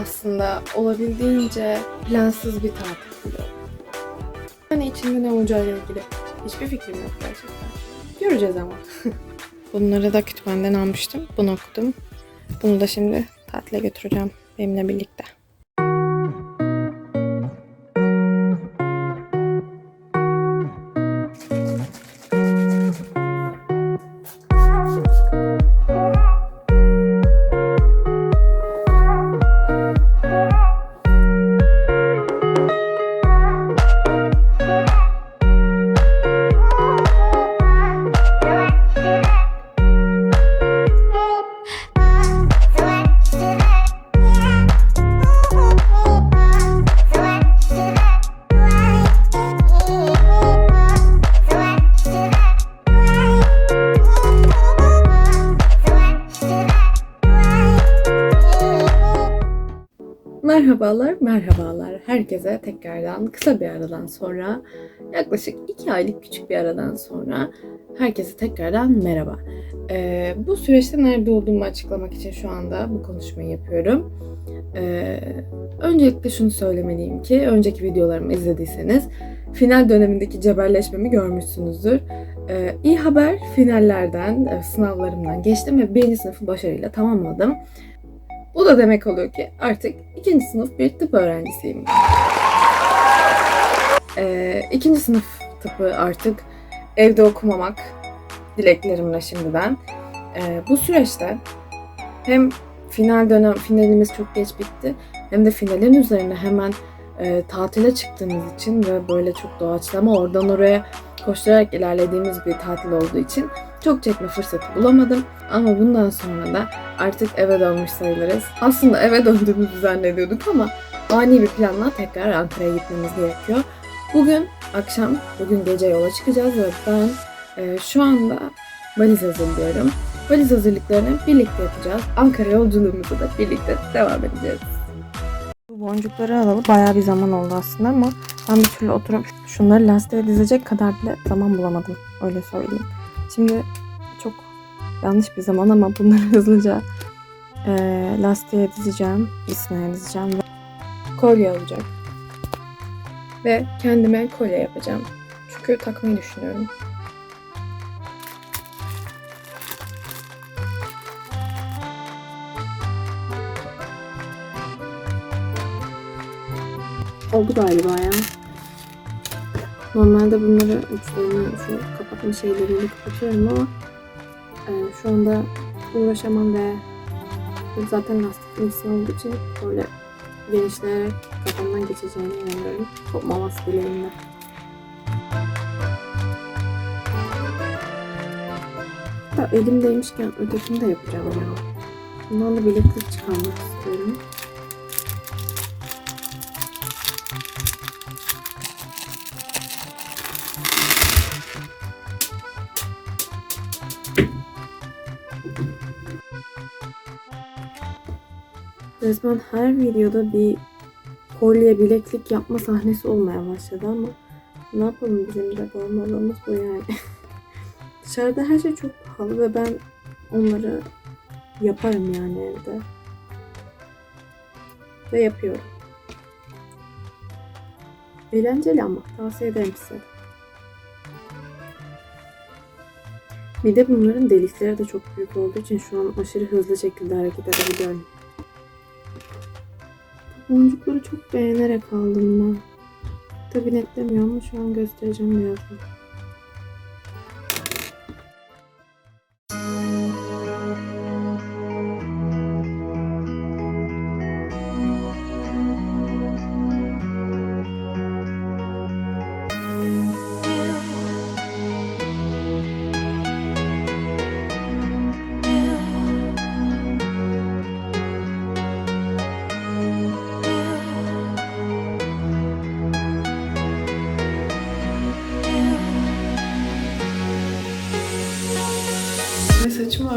aslında olabildiğince plansız bir tatil vlogu. Hani içinde ne olacağıyla ilgili hiçbir fikrim yok gerçekten. Göreceğiz ama. Bunları da kütüphaneden almıştım. Bunu okudum. Bunu da şimdi tatile götüreceğim benimle birlikte. Merhabalar, merhabalar. Herkese tekrardan kısa bir aradan sonra, yaklaşık iki aylık küçük bir aradan sonra herkese tekrardan merhaba. Ee, bu süreçte nerede olduğumu açıklamak için şu anda bu konuşmayı yapıyorum. Ee, öncelikle şunu söylemeliyim ki, önceki videolarımı izlediyseniz final dönemindeki cebelleşmemi görmüşsünüzdür. Ee, iyi haber, finallerden, e, sınavlarımdan geçtim ve birinci sınıfı başarıyla tamamladım. Bu da demek oluyor ki artık ikinci sınıf bir tıp öğrencisiyim. Ee, ikinci sınıf tıpı artık evde okumamak dileklerimle şimdiden. Ee, bu süreçte hem final dönem finalimiz çok geç bitti hem de finalin üzerine hemen e, tatile çıktığımız için ve böyle çok doğaçlama oradan oraya koşturarak ilerlediğimiz bir tatil olduğu için çok çekme fırsatı bulamadım. Ama bundan sonra da artık eve dönmüş sayılırız. Aslında eve döndüğümüzü zannediyorduk ama ani bir planla tekrar Ankara'ya gitmemiz gerekiyor. Bugün akşam, bugün gece yola çıkacağız ve ben e, şu anda valiz hazırlıyorum. Valiz hazırlıklarını birlikte yapacağız. Ankara yolculuğumuza da birlikte devam edeceğiz. Boncukları alalı bayağı bir zaman oldu aslında ama ben bir türlü oturup şunları lastiğe dizecek kadar bile zaman bulamadım. Öyle söyleyeyim. Şimdi çok yanlış bir zaman ama bunları hızlıca e, lastiğe dizeceğim, ismine dizeceğim ve kolye olacak. Ve kendime kolye yapacağım. Çünkü takmayı düşünüyorum. Oldu galiba ya. Normalde bunları uçlarını şu kapatma şeyleriyle kapatıyorum ama e, şu anda uğraşamam ve zaten lastik cinsi olduğu için böyle genişleyerek kafamdan geçeceğini inanıyorum. Kopmaması dileğimle. Da elimdeymişken ötekini de yapacağım ya. Bundan da bileklik çıkarmak istiyorum. Resmen her videoda bir kolye bileklik yapma sahnesi olmaya başladı ama ne yapalım bizim de bağımlılığımız bu yani. Dışarıda her şey çok pahalı ve ben onları yaparım yani evde. Ve yapıyorum. Eğlenceli ama tavsiye ederim size. Bir de bunların delikleri de çok büyük olduğu için şu an aşırı hızlı şekilde hareket edebiliyorum. Boncukları çok beğenerek aldım ben. Tabi netlemiyorum ama şu an göstereceğim birazdan.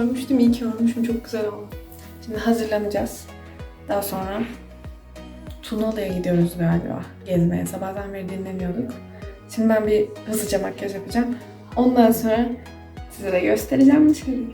Örmüştüm. İyi ki örmüşüm. Çok güzel oldu. Şimdi hazırlanacağız. Daha sonra Tunalı'ya gidiyoruz galiba gezmeye. Sabahtan beri dinlemiyorduk. Şimdi ben bir hızlıca makyaj yapacağım. Ondan sonra size de göstereceğim dışarıyı.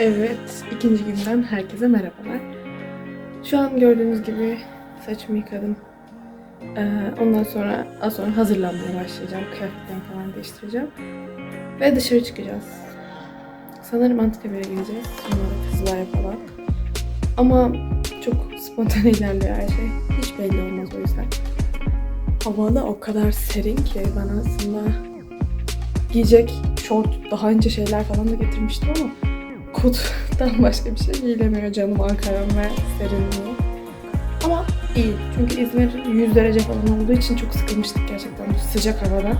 Evet, ikinci günden herkese merhabalar. Şu an gördüğünüz gibi saçımı yıkadım. Ee, ondan sonra az sonra hazırlanmaya başlayacağım. Kıyafetlerimi falan değiştireceğim. Ve dışarı çıkacağız. Sanırım Anıtkabir'e gideceğiz. Sonra Kızılay'a falan. Ama çok spontane ilerliyor her şey. Hiç belli olmaz o yüzden. Hava da o kadar serin ki ben aslında giyecek şort, daha ince şeyler falan da getirmiştim ama kottan başka bir şey giyilemiyor canım Ankara'm ve serinliği. Ama iyi çünkü İzmir 100 derece falan olduğu için çok sıkılmıştık gerçekten bu sıcak havada.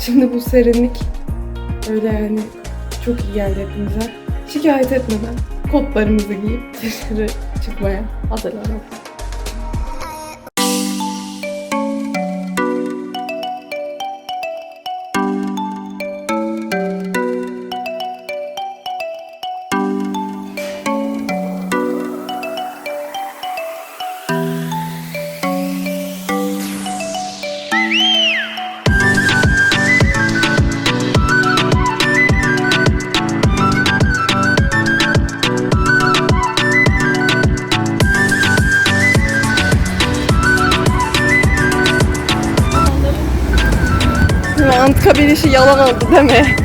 Şimdi bu serinlik öyle yani çok iyi geldi hepimize. Şikayet etmeden kotlarımızı giyip dışarı çıkmaya hazırlanalım. Anıtkabir işi yalan oldu mi?